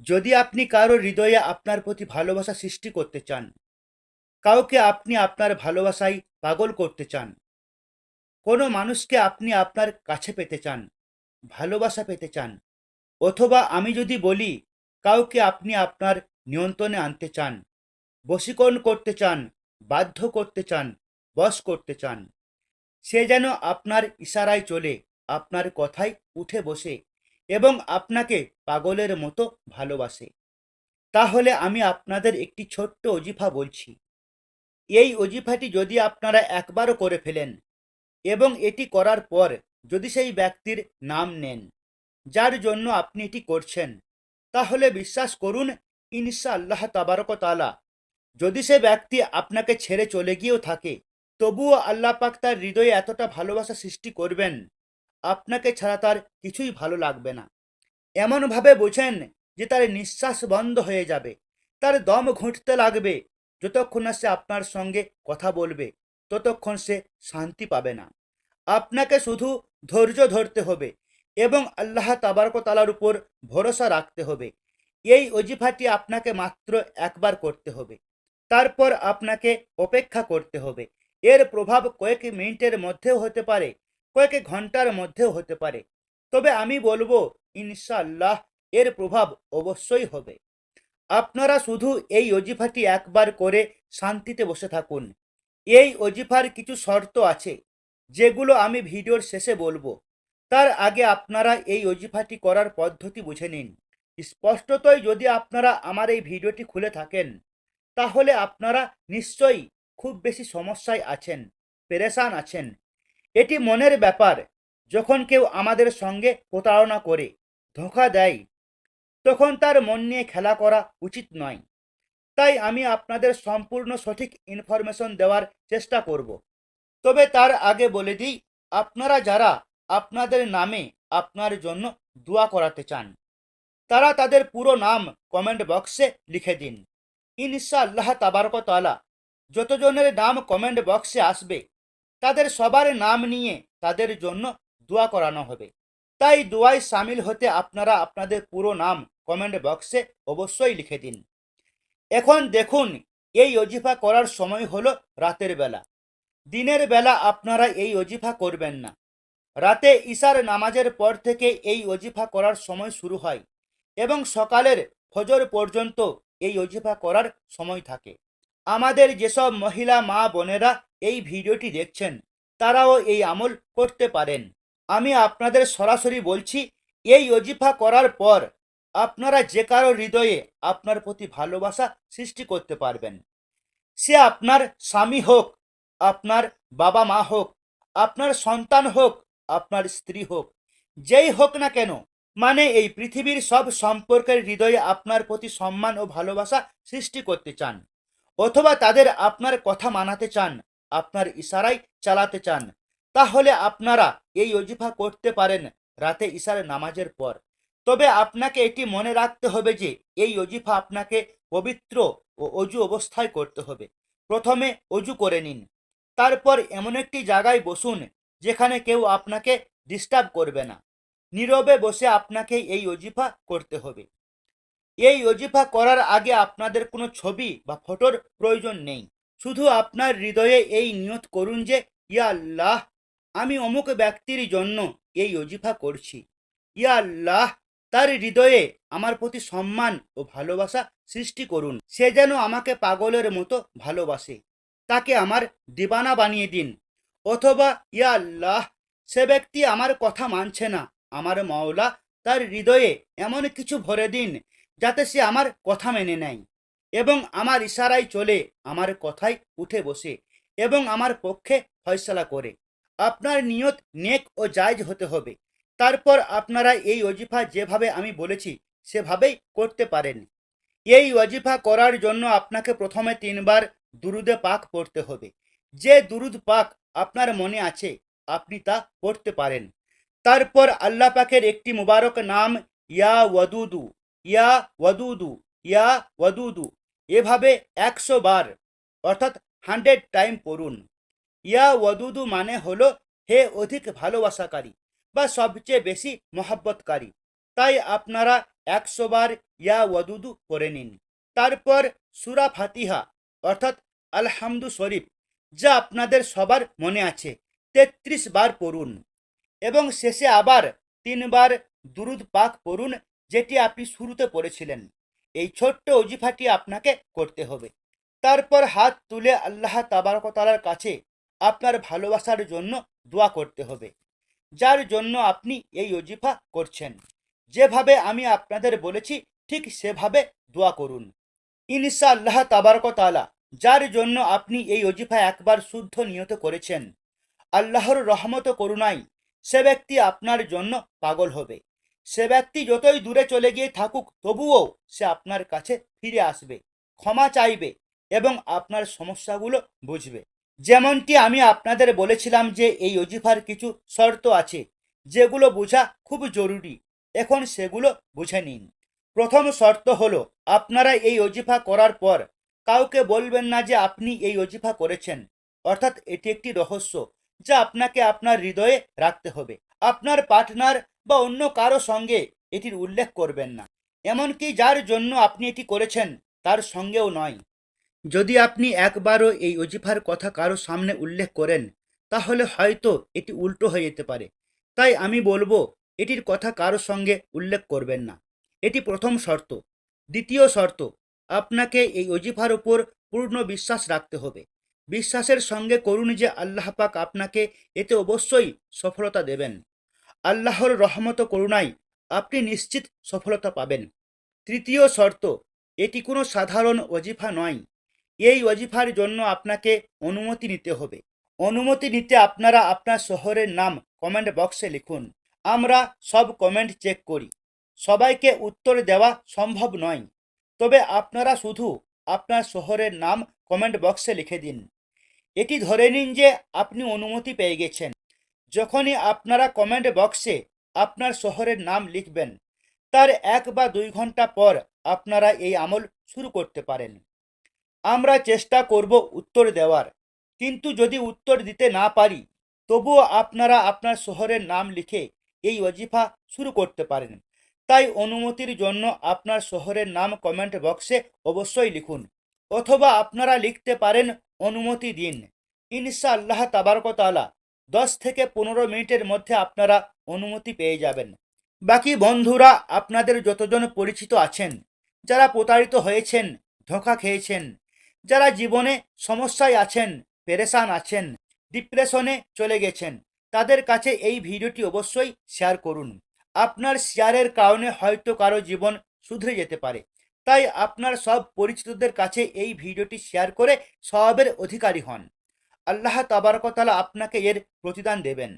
যদি আপনি কারও হৃদয়ে আপনার প্রতি ভালোবাসা সৃষ্টি করতে চান, কাউকে আপনি আপনার ভালোবাসায় পাগল করতে চান, কোনো মানুষকে আপনি আপনার কাছে পেতে চান, ভালোবাসা পেতে চান, অথবা আমি যদি বলি কাউকে আপনি আপনার নিয়ন্ত্রণে আনতে চান, বশীকরণ করতে চান, বাধ্য করতে চান, বশ করতে চান, সে যেন আপনার ইশারায় চলে, আপনার কথায় উঠে বসে এবং আপনাকে পাগলের মতো ভালোবাসে। তাহলে আমি আপনাদের একটি ছোট্ট অজিফা বলছি। এই অজিফাটি যদি আপনারা একবারও করে ফেলেন এবং এটি করার পর যদি সেই ব্যক্তির নাম নেন, যার জন্য আপনি এটি করছেন, তাহলে বিশ্বাস করুন ইনশা আল্লাহ তাবারক তালা যদি সে ব্যক্তি আপনাকে ছেড়ে চলে গিয়েও থাকে, তবুও আল্লাহ পাক তার হৃদয়ে এতটা ভালোবাসা সৃষ্টি করবেন আপনাকে ছাড়া তার কিছুই ভালো লাগবে না। এমনভাবে বোঝেন যে তার নিঃশ্বাস বন্ধ হয়ে যাবে। তার দম ঘুঁটতে লাগবে। যতক্ষণ না সে আপনার সঙ্গে কথা বলবে, ততক্ষণ সে শান্তি পাবে না। আপনাকে শুধু ধৈর্য ধরতে হবে এবং আল্লাহ তাবারকতালার উপর ভরসা রাখতে হবে। এই অজিফাটি আপনাকে মাত্র একবার করতে হবে। তারপর আপনাকে অপেক্ষা করতে হবে। এর প্রভাব কয়েক মিনিটের মধ্যেও হতে পারে। কয়েক ঘণ্টার মধ্যেও হতে পারে। তবে আমি বলব, ইনশাআল্লাহ, এর প্রভাব অবশ্যই হবে। আপনারা শুধু এই অজিফাটি একবার করে শান্তিতে বসে থাকুন। এই অজিফার কিছু শর্ত আছে, যেগুলো আমি ভিডিওর শেষে বলব। তার আগে আপনারা এই অজিফাটি করার পদ্ধতি বুঝে নিন। স্পষ্টতই যদি আপনারা আমার এই ভিডিওটি খুলে থাকেন, তাহলে আপনারা নিশ্চয়ই খুব বেশি সমস্যায় আছেন, পেরেশান আছেন এটি মনের ব্যাপার, যখন কেউ আমাদের সঙ্গে প্রতারণা করে, ধোঁকা দেয়, তখন তার মন নিয়ে খেলা করা উচিত নয়। তাই আমি আপনাদের সম্পূর্ণ সঠিক ইনফরমেশন দেওয়ার চেষ্টা করব। তবে তার আগে বলে দিই, আপনারা যারা আপনাদের নামে আপনার জন্য দোয়া করাতে চান, তারা তাদের পুরো নাম কমেন্ট বক্সে লিখে দিন। ইনশা আল্লাহ তাবারকতালা যতজনের নাম কমেন্ট বক্সে আসবে তাদের সবার নাম নিয়ে তাদের জন্য দোয়া করানো হবে। তাই দোয়ায় সামিল হতে আপনারা আপনাদের পুরো নাম কমেন্ট বক্সে অবশ্যই লিখে দিন। এখন দেখুন, এই অজিফা করার সময় হলো রাতের বেলা। দিনের বেলা আপনারা এই অজিফা করবেন না। রাতে ঈশার নামাজের পর থেকে এই অজিফা করার সময় শুরু হয় এবং সকালের ফজর পর্যন্ত এই অজিফা করার সময় থাকে। আমাদের যেসব মহিলা মা বোনেরা এই ভিডিওটি দেখছেন, তারাও এই আমল করতে পারেন। আমি আপনাদের সরাসরি বলছি, এই অজিফা করার পর আপনারা যে কারও হৃদয়ে আপনার প্রতি ভালোবাসা সৃষ্টি করতে পারবেন। সে আপনার স্বামী হোক, আপনার বাবা মা হোক, আপনার সন্তান হোক, আপনার স্ত্রী হোক, যেই হোক না কেন মানে এই পৃথিবীর সব সম্পর্কের হৃদয়ে আপনার প্রতি সম্মান ও ভালোবাসা সৃষ্টি করতে চান। অথবা তাদের আপনার কথা মানাতে চান, আপনার ইশারায় চালাতে চান, তাহলে আপনারা এই অজিফা করতে পারেন রাতে ইশার নামাজের পর। তবে আপনাকে এটি মনে রাখতে হবে যে, এই অজিফা আপনাকে পবিত্র ও অজু অবস্থায় করতে হবে। প্রথমে অজু করে নিন। তারপর এমন একটি জায়গায় বসুন, যেখানে কেউ আপনাকে ডিস্টার্ব করবে না। নীরবে বসে আপনাকে এই অজিফা করতে হবে। এই অজিফা করার আগে আপনাদের কোনো ছবি বা ফটোর প্রয়োজন নেই। শুধু আপনার হৃদয়ে এই নিয়ত করুন যে, ইয়া আল্লাহ, আমি অমুক ব্যক্তির জন্য এই অজিফা করছি। ইয়া আল্লাহ, তার হৃদয়ে আমার প্রতি সম্মান ও ভালোবাসা সৃষ্টি করুন। সে যেন আমাকে পাগলের মতো ভালোবাসে। তাকে আমার দিবানা বানিয়ে দিন। অথবা, ইয়া আল্লাহ, সে ব্যক্তি আমার কথা মানছে না। আমার মাওলা, তার হৃদয়ে এমন কিছু ভরে দিন যাতে সে আমার কথা মেনে নেয় এবং আমার ইশারায় চলে, আমার কথায় উঠে বসে এবং আমার পক্ষে ফয়সলা করে। আপনার নিয়ত নেক ও জায়জ হতে হবে। তারপর আপনারা এই অজিফা যেভাবে আমি বলেছি, সেভাবেই করতে পারেন। এই অজিফা করার জন্য আপনাকে প্রথমে তিনবার দুরুদে পাক পড়তে হবে। যে দুরুদ পাক আপনার মনে আছে, আপনি তা পড়তে পারেন। তারপর আল্লাহ পাকের একটি মুবারক নাম, ইয়া ওয়াদুদু। ইয়া ওয়াদুদু ইয়া ওয়াদুদু। এভাবে একশো বার, অর্থাৎ হান্ড্রেড টাইম পড়ুন। ইয়া ওয়াদুদু মানে হলো হে অধিক ভালোবাসাকারী বা সবচেয়ে বেশি মহাব্বতকারী। তাই আপনারা একশো বার ইয়া ওয়াদুদু করে নিন। তারপর সুরা ফাতিহা, অর্থাৎ আলহামদু শরীফ, যা আপনাদের সবার মনে আছে, তেত্রিশ বার পড়ুন। এবং শেষে আবার তিনবার দুরুদ পাক পড়ুন যেটি আপনি শুরুতে পড়েছিলেন। এই ছোট্ট অজিফাটি আপনাকে করতে হবে। তারপর হাত তুলে আল্লাহ তাবারকতালার কাছে আপনার ভালোবাসার জন্য দোয়া করতে হবে। যার জন্য আপনি এই অজিফা করছেন। যেভাবে আমি আপনাদের বলেছি, ঠিক সেভাবে দোয়া করুন। ইনশা আল্লাহ তাবারকতালা, যার জন্য আপনি এই অজিফা একবার শুদ্ধ নিয়ত করেছেন। আল্লাহর রহমত করুণাই সে ব্যক্তি আপনার জন্য পাগল হবে। সে ব্যক্তি যতই দূরে চলে গিয়ে থাকুক, তবুও সে আপনার কাছে ফিরে আসবে, ক্ষমা চাইবে এবং আপনার সমস্যাগুলো বুঝবে। যেমনটি আমি আপনাদের বলেছিলাম যে এই অজিফার কিছু শর্ত আছে, যেগুলো বোঝা খুব জরুরি। এখন সেগুলো বুঝে নিন। প্রথম শর্ত হলো, আপনারা এই অজিফা করার পর কাউকে বলবেন না যে আপনি এই অজিফা করেছেন। অর্থাৎ এটি একটি রহস্য যা আপনাকে আপনার হৃদয়ে রাখতে হবে। আপনার পার্টনার বা অন্য কারও সঙ্গে এটির উল্লেখ করবেন না। এমনকি যার জন্য আপনি এটি করেছেন, তার সঙ্গেও নয়। যদি আপনি একবারও এই অজিফার কথা কারও সামনে উল্লেখ করেন, তাহলে হয়তো এটি উল্টো হয়ে যেতে পারে। তাই আমি বলব, এটির কথা কারও সঙ্গে উল্লেখ করবেন না। এটি প্রথম শর্ত। দ্বিতীয় শর্ত, আপনাকে এই অজিফার উপর পূর্ণ বিশ্বাস রাখতে হবে। বিশ্বাসের সঙ্গে করুন যে আল্লাহ পাক আপনাকে এতে অবশ্যই সফলতা দেবেন। আল্লাহর রহমত করুণায় আপনি নিশ্চিত সফলতা পাবেন। তৃতীয় শর্ত, এটি কোনো সাধারণ অজিফা নয়। এই অজিফার জন্য আপনাকে অনুমতি নিতে হবে। অনুমতি নিতে আপনারা আপনার শহরের নাম কমেন্ট বক্সে লিখুন। আমরা সব কমেন্ট চেক করি। সবাইকে উত্তর দেওয়া সম্ভব নয়। তবে আপনারা শুধু আপনার শহরের নাম কমেন্ট বক্সে লিখে দিন। এটি ধরে নিন যে আপনি অনুমতি পেয়ে গেছেন। যখনই আপনারা কমেন্ট বক্সে আপনার শহরের নাম লিখবেন, তার এক বা দুই ঘণ্টা পর আপনারা এই আমল শুরু করতে পারেন। আমরা চেষ্টা করব উত্তর দেওয়ার, কিন্তু যদি উত্তর দিতে না পারি, তবুও আপনারা আপনার শহরের নাম লিখে এই অজিফা শুরু করতে পারেন। তাই অনুমতির জন্য আপনার শহরের নাম কমেন্ট বক্সে অবশ্যই লিখুন, অথবা আপনারা লিখতে পারেন অনুমতি দিন। ইনশা আল্লাহ তাবারকতালা দশ থেকে পনেরো মিনিটের মধ্যে আপনারা অনুমতি পেয়ে যাবেন। বাকি বন্ধুরা, আপনাদের যতজন পরিচিত আছেন, যারা প্রতারিত হয়েছেন, ধোঁকা খেয়েছেন, যারা জীবনে সমস্যায় আছেন, পেরেশান আছেন, ডিপ্রেশনে চলে গেছেন, তাদের কাছে এই ভিডিওটি অবশ্যই শেয়ার করুন। আপনার শেয়ারের কারণে হয়তো কারও জীবন শুধরে যেতে পারে। তাই আপনার সব পরিচিতদের কাছে এই ভিডিওটি শেয়ার করে সবের অধিকারী হন। আল্লাহ তাবারকতালা আপনাকে এর প্রতিদান দেবেন।